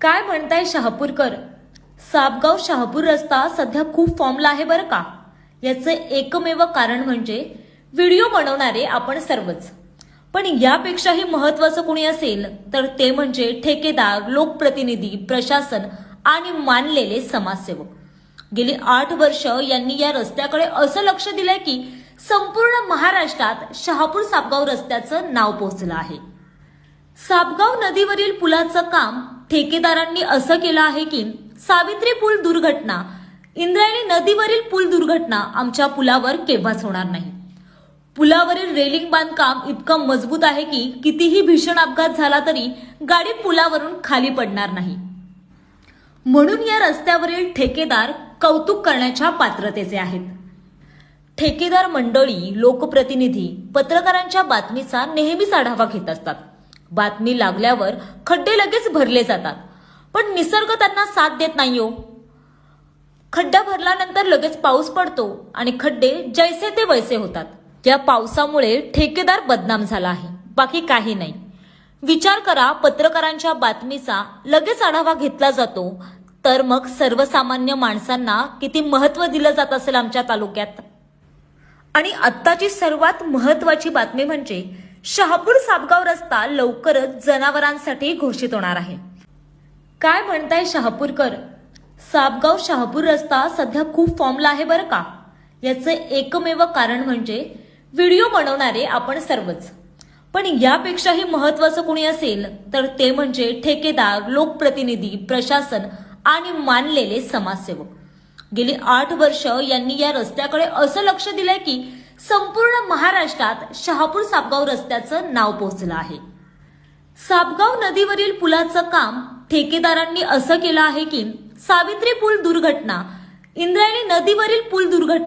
काय म्हणताय शहापूरकर? सापगाव शहापूर रस्ता सध्या खूप फॉर्मला आहे बरं का? याचं एकमेव कारण म्हणजे व्हिडिओ बनवणारे आपण सर्वच. पण यापेक्षाही महत्वाचं कोणी असेल तर ते म्हणजे ठेकेदार लोकप्रतिनिधी प्रशासन आणि मानलेले समाजसेवक. गेली आठ वर्ष यांनी या रस्त्याकडे असं लक्ष दिलंय की संपूर्ण महाराष्ट्रात शहापूर सापगाव रस्त्याचं नाव पोहोचलं आहे. सापगाव नदीवरील पुलाचं काम ठेकेदारांनी असं केलं आहे की सावित्री पूल दुर्घटना इंद्रायणी नदीवरील पूल दुर्घटना आमच्या पुलावर केव्हाच होणार नाही. पुलावरील रेलिंग बांधकाम इतकं मजबूत आहे की कितीही भीषण अपघात झाला तरी गाडी पुलावरून खाली पडणार नाही. म्हणून या रस्त्यावरील ठेकेदार कौतुक करण्याच्या पात्रतेचे आहेत. ठेकेदार मंडळी लोकप्रतिनिधी पत्रकारांच्या बातमीचा नेहमीच आढावा घेत असतात. बातमी लागल्यावर खड्डे लगेच भरले जातात. पण निसर्ग त्यांना साथ देत नाही हो खड्डा भरल्यानंतर लगेच पाऊस पडतो आणि खड्डे जैसे ते वैसे होतात. या पावसामुळे ठेकेदार बदनाम झाला आहे. बाकी काही नाही. विचार करा पत्रकारांच्या बातमीचा लगेच आढावा घेतला जातो. तर मग सर्वसामान्य माणसांना किती महत्त्व दिलं जात असेल आमच्या तालुक्यात? आणि आत्ताची सर्वात महत्वाची बातमी म्हणजे शहापूर सापगाव रस्ता लवकरच जनावरांसाठी घोषित होणार आहे. काय म्हणताय शहापूरकर? सापगाव शहापूर रस्ता सध्या खूप फॉर्मला आहे बरं का? याचं एकमेव कारण म्हणजे व्हिडिओ बनवणारे आपण सर्वच. पण यापेक्षाही महत्वाचं कोणी असेल तर ते म्हणजे ठेकेदार लोकप्रतिनिधी प्रशासन आणि मानलेले समाजसेवक. गेली आठ वर्ष यांनी या रस्त्याकडे असं लक्ष दिलंय की संपूर्ण महाराष्ट्रात शहापूर सापगाव रस्त्याचं नाव पोहोचलं आहे. सापगाव नदीवरील पुलाचं काम ठेकेदारांनी असं केलं आहे की सावित्री पूल दुर्घटना इंद्रायणी नदीवरील पूल दुर्घटना